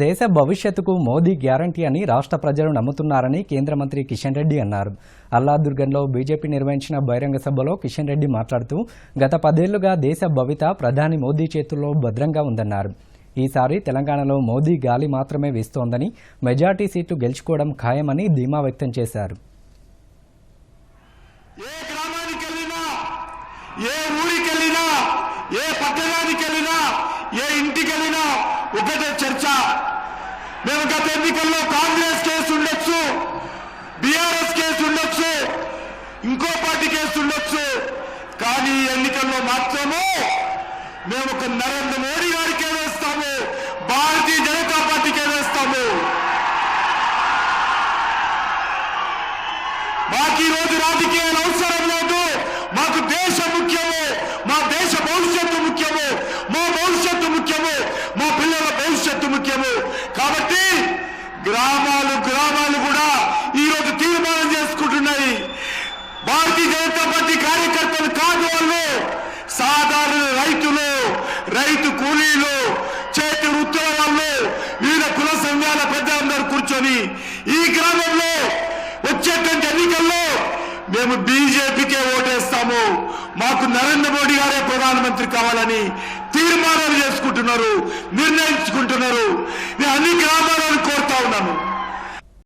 దేశ భవిష్యత్తుకు మోదీ గ్యారంటీ అని రాష్ట్ర ప్రజలు నమ్ముతున్నారని కేంద్ర మంత్రి కిషన్ రెడ్డి అన్నారు. అల్లాదుర్గంలో బీజేపీ నిర్వహించిన బహిరంగ సభలో కిషన్ రెడ్డి మాట్లాడుతూ గత పదేళ్ళుగా దేశ భవిత ప్రధాని మోదీ చేతుల్లో భద్రంగా ఉందన్నారు. ఈసారి తెలంగాణలో మోదీ గాలి మాత్రమే వీస్తోందని మెజార్టీ సీట్లు గెలుచుకోవడం ఖాయమని ధీమా వ్యక్తం చేశారు. ఏ ఊరికెళ్ళినా ఏ పట్టణానికి వెళ్ళినా ఏ ఇంటికెళ్ళినా మేము గత ఎన్నికల్లో కాంగ్రెస్ కేసు ఉండొచ్చు బీఆర్ఎస్ కేసు ఉండొచ్చు ఇంకో పార్టీ కేసు ఉండొచ్చు కానీ ఎన్నికల్లో మాత్రము మేము ఒక నరేంద్ర మోడీ గారికే వేస్తాము భారతీయ జనతా పార్టీకే వేస్తాము. మాకు ఈ రోజు రాజకీయాలు అవసరం లేదు మాకు దేశం ముఖ్యము మా దేశ భవిష్యత్తు ముఖ్యము మా భవిష్యత్తు ముఖ్యము మా పిల్లల కాబట్టి గ్రామాలు గ్రామాలు కూడా ఈరోజు తీర్మానం చేసుకుంటున్నాయి. భారతీయ జనతా పార్టీ కార్యకర్తలు కాదు వాళ్ళు. సాధారణ రైతులు రైతు కూలీలు చేతి వృత్తుల వాళ్ళు వివిధ కుల సంఘాల పెద్దలందరూ కూర్చొని ఈ గ్రామంలో వచ్చేటువంటి ఎన్నికల్లో మేము బీజేపీకే ఓటేస్తాము. మాకు నరేంద్ర మోడీ గారే ప్రధానమంత్రి కావాలని తీర్మానాలు చేసుకుంటున్నారు నిర్ణయించుకుంటున్నారు.